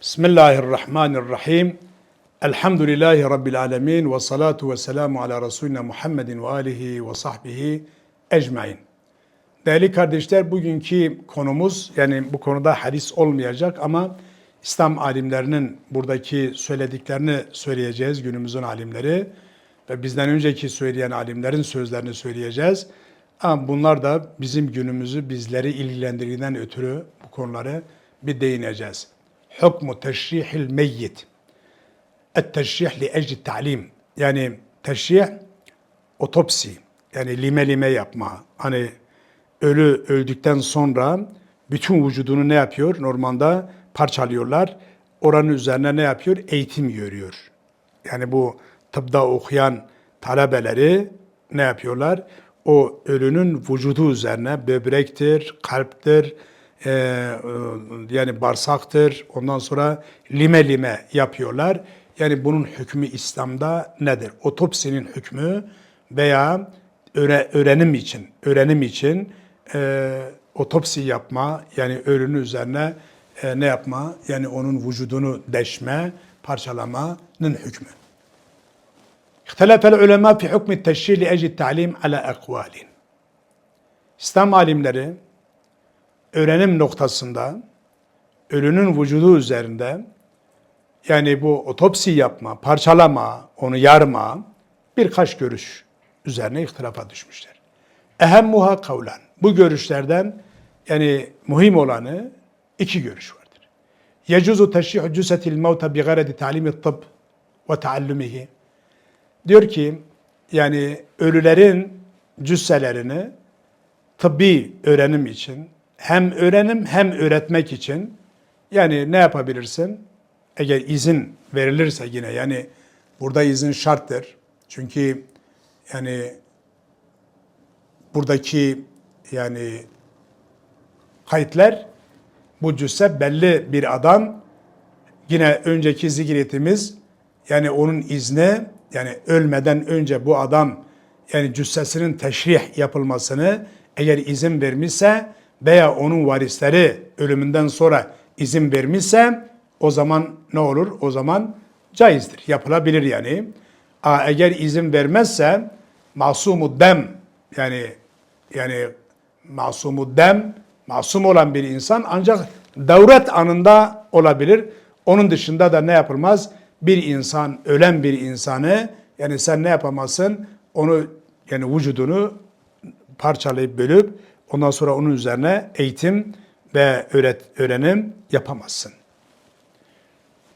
Bismillahirrahmanirrahim. Elhamdülillahi Rabbil alemin ve salatu ve selamu ala Resulina Muhammedin ve alihi ve sahbihi ecmain. Değerli kardeşler bugünkü konumuz yani bu konuda hadis olmayacak ama İslam alimlerinin buradaki söylediklerini söyleyeceğiz günümüzün alimleri ve bizden önceki söyleyen alimlerin sözlerini söyleyeceğiz. Ama bunlar da bizim günümüzü bizleri ilgilendirdiğinden ötürü bu konuları bir değineceğiz. Hukmu teşrihil meyyit. Et-teşrih li ecli ta'lim. Yani teşrih otopsi. Yani lime lime yapma. Hani ölü öldükten sonra bütün vücudunu ne yapıyor? Normalde parçalıyorlar. Oranın üzerine ne yapıyor? Eğitim görüyor. Yani bu tıbda okuyan talebeleri ne yapıyorlar? O ölünün vücudu üzerine böbrektir, kalptir, e, e, yani barsaktır, ondan sonra lime lime yapıyorlar. Yani bunun hükmü İslam'da nedir? Otopsinin hükmü veya öğre, öğrenim için, öğrenim için e, otopsi yapma, yani ölünün üzerine e, ne yapma, yani onun vücudunu deşme, parçalamanın hükmü. İhtelafel ulema fi hukmi teşhir li ecid ta'lim ala ekvalin. İslam alimleri öğrenim noktasında ölünün vücudu üzerinde yani bu otopsi yapma, parçalama, onu yarma birkaç görüş üzerine ihtilafa düşmüşler. Ehemmuha kavlan. Bu görüşlerden yani muhim olanı iki görüş vardır. Yecuzu teşrihu cüsetil mevta bi garedi ta'limi tıbb ve taallumihi. Diyor ki yani ölülerin cüsselerini tıbbi öğrenim için hem öğrenim hem öğretmek için yani ne yapabilirsin? Eğer izin verilirse yine yani burada izin şarttır. Çünkü yani buradaki yani kayıtlar bu cüsse belli bir adam yine önceki zikretimiz yani onun izni yani ölmeden önce bu adam yani cüssesinin teşrih yapılmasını eğer izin vermişse veya onun varisleri ölümünden sonra izin vermişse o zaman ne olur? O zaman caizdir. Yapılabilir yani. Aa, eğer izin vermezse masumu dem yani yani masumu dem masum olan bir insan ancak devret anında olabilir. Onun dışında da ne yapılmaz? Bir insan, ölen bir insanı yani sen ne yapamazsın? Onu yani vücudunu parçalayıp bölüp ondan sonra onun üzerine eğitim ve öğret, öğrenim yapamazsın.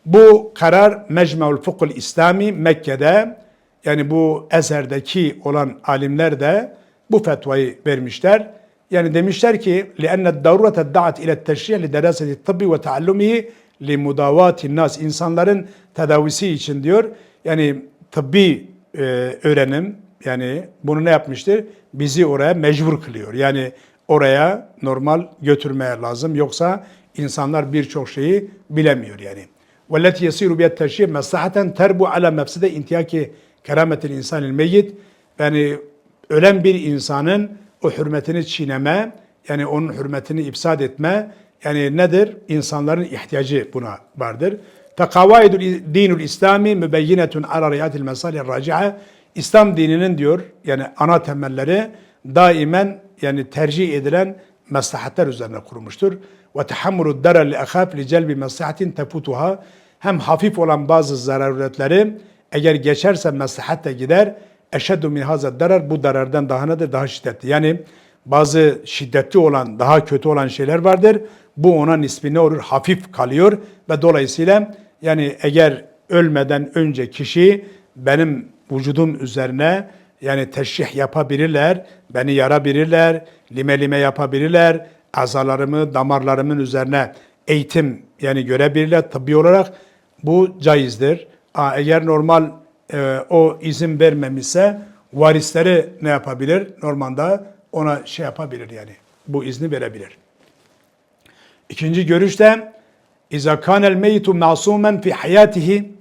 Bu karar Mecmu'l Fukul İslami Mekke'de yani bu eserdeki olan alimler de bu fetvayı vermişler. Yani demişler ki لأن الدورة دعت إلى التشريع لدراسة الطب وتعلمه لمداوات الناس insanların tedavisi için diyor. Yani tıbbi e, öğrenim yani bunu ne yapmıştır? Bizi oraya mecbur kılıyor. Yani oraya normal götürmeye lazım. Yoksa insanlar birçok şeyi bilemiyor yani. وَالَّتِي يَسِيرُ بِيَ التَّشْرِيب مَسْلَحَةً تَرْبُ عَلَى مَفْسِدَ اِنْتِيَاكِ كَرَامَةِ الْاِنْسَانِ الْمَيِّتِ Yani ölen bir insanın o hürmetini çiğneme, yani onun hürmetini ipsad etme, yani nedir? İnsanların ihtiyacı buna vardır. فَقَوَائِدُ dinul İslami mübeyyinetun ala riyatil mesalih raciha İslam dininin diyor yani ana temelleri daimen yani tercih edilen maslahatler üzerine kurulmuştur. Ve tahammulu darar li ahaf li celbi maslahatin tefutuha hem hafif olan bazı zaruretleri eğer geçerse maslahat da gider. Eşeddu min hazad darar bu darardan daha nedir? Daha şiddetli. Yani bazı şiddetli olan, daha kötü olan şeyler vardır. Bu ona nispi ne olur? Hafif kalıyor ve dolayısıyla yani eğer ölmeden önce kişi benim vücudum üzerine yani teşrih yapabilirler, beni yarabilirler, lime lime yapabilirler, azalarımı, damarlarımın üzerine eğitim yani görebilirler tıbbi olarak bu caizdir. Eğer normal e, o izin vermemişse varisleri ne yapabilir? Normalde ona şey yapabilir yani bu izni verebilir. İkinci görüşte İza kanel meytu masumen fi hayatihi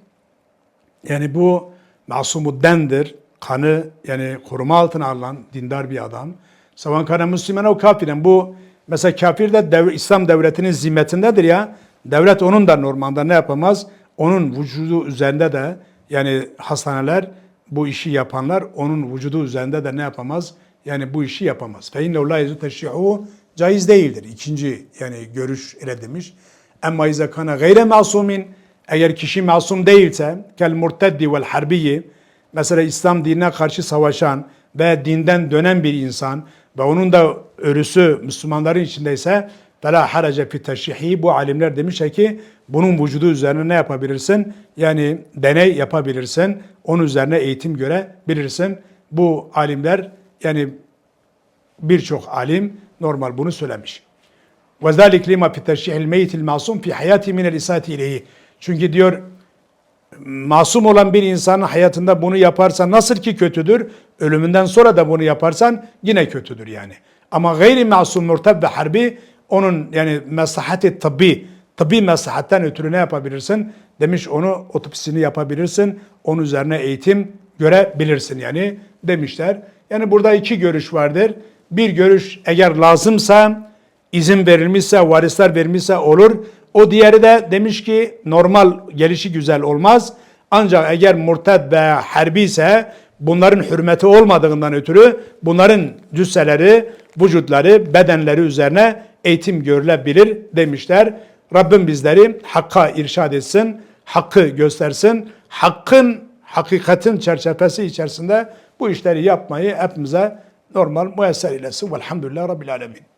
yani bu masumuddendir. Kanı yani koruma altına alınan dindar bir adam. Savan kana Müslüman o kafiren. Bu mesela kafir de dev, İslam devletinin zimmetindedir ya. Devlet onun da normalde ne yapamaz? Onun vücudu üzerinde de yani hastaneler bu işi yapanlar onun vücudu üzerinde de ne yapamaz? Yani bu işi yapamaz. Fe inne la yezu teşri'u caiz değildir. İkinci yani görüş ile demiş. Emma ize kana gayre masumin eğer kişi masum değilse kel murteddi vel harbiyi mesela İslam dinine karşı savaşan ve dinden dönen bir insan ve onun da örüsü Müslümanların içindeyse فَلَا حَرَجَ فِي تَشْرِحِهِ Bu alimler demişler ki bunun vücudu üzerine ne yapabilirsin? Yani deney yapabilirsin. Onun üzerine eğitim görebilirsin. Bu alimler yani birçok alim normal bunu söylemiş. وَذَٰلِكْ لِمَا فِي تَشْرِحِ الْمَيْتِ الْمَعْصُومِ فِي حَيَاتِ مِنَ الْاِسَاتِ اِلَيْهِ çünkü diyor masum olan bir insanın hayatında bunu yaparsa nasıl ki kötüdür, ölümünden sonra da bunu yaparsan yine kötüdür yani. Ama gayri masum murtab ve harbi onun yani mesahati tabbi, tabbi mesahatten ötürü ne yapabilirsin? Demiş onu otopsisini yapabilirsin, onun üzerine eğitim görebilirsin yani demişler. Yani burada iki görüş vardır. Bir görüş eğer lazımsa, izin verilmişse, varisler verilmişse olur. O diğeri de demiş ki normal gelişi güzel olmaz. Ancak eğer murted ve harbi ise bunların hürmeti olmadığından ötürü bunların cüsseleri, vücutları, bedenleri üzerine eğitim görülebilir demişler. Rabbim bizleri hakka irşad etsin, hakkı göstersin. Hakkın, hakikatin çerçevesi içerisinde bu işleri yapmayı hepimize normal müyesser eylesin. Velhamdülillah Rabbil Alemin.